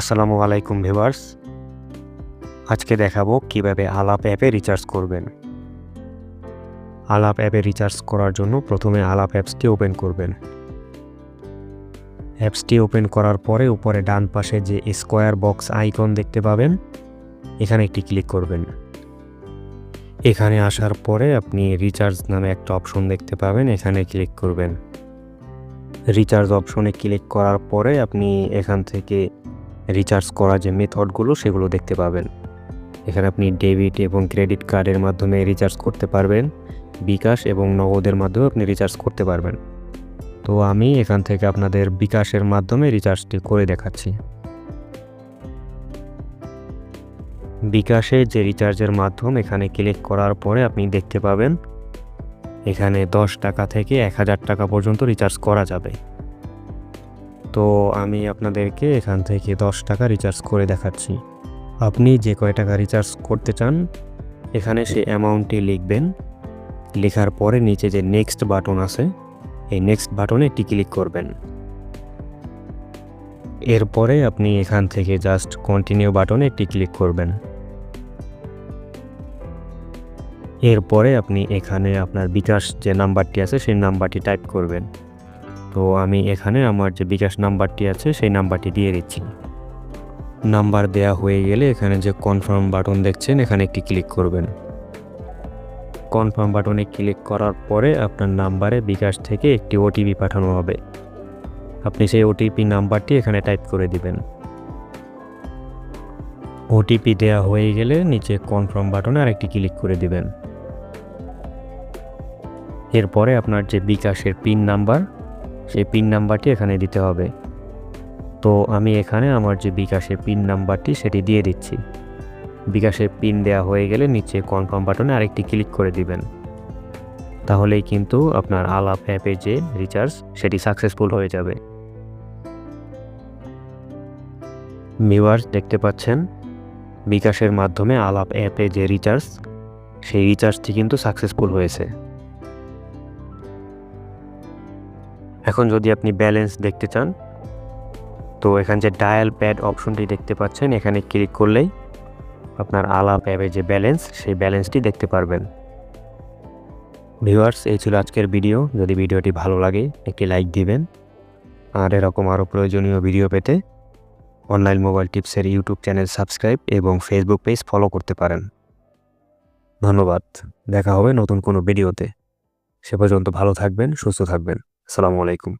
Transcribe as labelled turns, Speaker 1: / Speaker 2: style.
Speaker 1: আসসালামু আলাইকুম ভিউয়ার্স। আজকে দেখাবো কীভাবে আলাপ অ্যাপে রিচার্জ করবেন। আলাপ অ্যাপে রিচার্জ করার জন্য প্রথমে আলাপ অ্যাপসটি ওপেন করবেন। অ্যাপসটি ওপেন করার পরে উপরে ডান পাশে যে স্কোয়ার বক্স আইকন দেখতে পাবেন, এখানে একটি ক্লিক করবেন। এখানে আসার পরে আপনি রিচার্জ নামে একটা অপশন দেখতে পাবেন, এখানে ক্লিক করবেন। রিচার্জ অপশনে ক্লিক করার পরে আপনি এখান থেকে রিচার্জ করা যে মেথডগুলো সেগুলো দেখতে পাবেন। এখানে আপনি ডেবিট এবং ক্রেডিট কার্ডের মাধ্যমে রিচার্জ করতে পারবেন। বিকাশ এবং নগদের মাধ্যমে আপনি রিচার্জ করতে পারবেন। তো আমি এখান থেকে আপনাদের বিকাশের মাধ্যমে রিচার্জটি করে দেখাচ্ছি। বিকাশে যে রিচার্জের মাধ্যম এখানে ক্লিক করার পরে আপনি দেখতে পাবেন, এখানে দশ টাকা থেকে এক হাজার টাকা পর্যন্ত রিচার্জ করা যাবে। তো আমি আপনাদেরকে এখান থেকে দশ টাকা রিচার্জ করে দেখাচ্ছি। আপনি যে কয় টাকা রিচার্জ করতে চান, এখানে সে অ্যামাউন্টটি লিখবেন। লেখার পরে নিচে যে নেক্সট বাটন আছে, এই নেক্সট বাটনে একটি ক্লিক করবেন। এরপরে আপনি এখান থেকে জাস্ট কন্টিনিউ বাটনে একটি ক্লিক করবেন। এরপরে আপনি এখানে আপনার বিকাশ যে নাম্বারটি আছে, সেই নাম্বারটি টাইপ করবেন। তো আমি এখানে আমার যে বিকাশ নাম্বারটি আছে, সেই নাম্বারটি দিয়ে দিচ্ছি। নাম্বার দেয়া হয়ে গেলে এখানে যে কনফার্ম বাটন দেখছেন, এখানে একটি ক্লিক করবেন। কনফার্ম বাটনে ক্লিক করার পরে আপনার নাম্বারে বিকাশ থেকে একটি ওটিপি পাঠানো হবে। আপনি সেই ওটিপি নাম্বারটি এখানে টাইপ করে দিবেন। ওটিপি দেয়া হয়ে গেলে নিচে কনফার্ম বাটনে আরেকটি ক্লিক করে দিবেন। এরপরে আপনার যে বিকাশের পিন নাম্বার সেই পিন নাম্বারটি এখানে দিতে হবে। তো আমি এখানে আমার যে বিকাশের পিন নাম্বারটি সেটি দিয়ে দিচ্ছি। বিকাশের পিন দেওয়া হয়ে গেলে নিচে কনফার্ম বাটনে আরেকটি ক্লিক করে দিবেন। তাহলেই কিন্তু আপনার আলাপ অ্যাপে যে রিচার্জ সেটি সাকসেসফুল হয়ে যাবে। ভিউয়ার্স দেখতে পাচ্ছেন? বিকাশের মাধ্যমে আলাপ অ্যাপে যে রিচার্জ সেই রিচার্জটি কিন্তু সাকসেসফুল হয়েছে। এখন যদি আপনি ব্যালেন্স দেখতে চান, তো এখানে যে ডায়াল প্যাড অপশনটি দেখতে পাচ্ছেন, এখানে ক্লিক করলেই আপনার আলাপ অ্যাপে যে ব্যালেন্স সেই ব্যালেন্সটি দেখতে পারবেন। ভিউয়ার্স এই ছিল আজকের ভিডিও যদি ভিডিওটি ভালো লাগে, একটি লাইক দিবেন। আর এরকম আরও প্রয়োজনীয় ভিডিও পেতে অনলাইন মোবাইল টিপসের ইউটিউব চ্যানেল সাবস্ক্রাইব এবং ফেসবুক পেজ ফলো করতে পারেন। ধন্যবাদ। দেখা হবে নতুন কোনো ভিডিওতে সে পর্যন্ত ভালো থাকবেন, সুস্থ থাকবেন। আসসালামু আলাইকুম।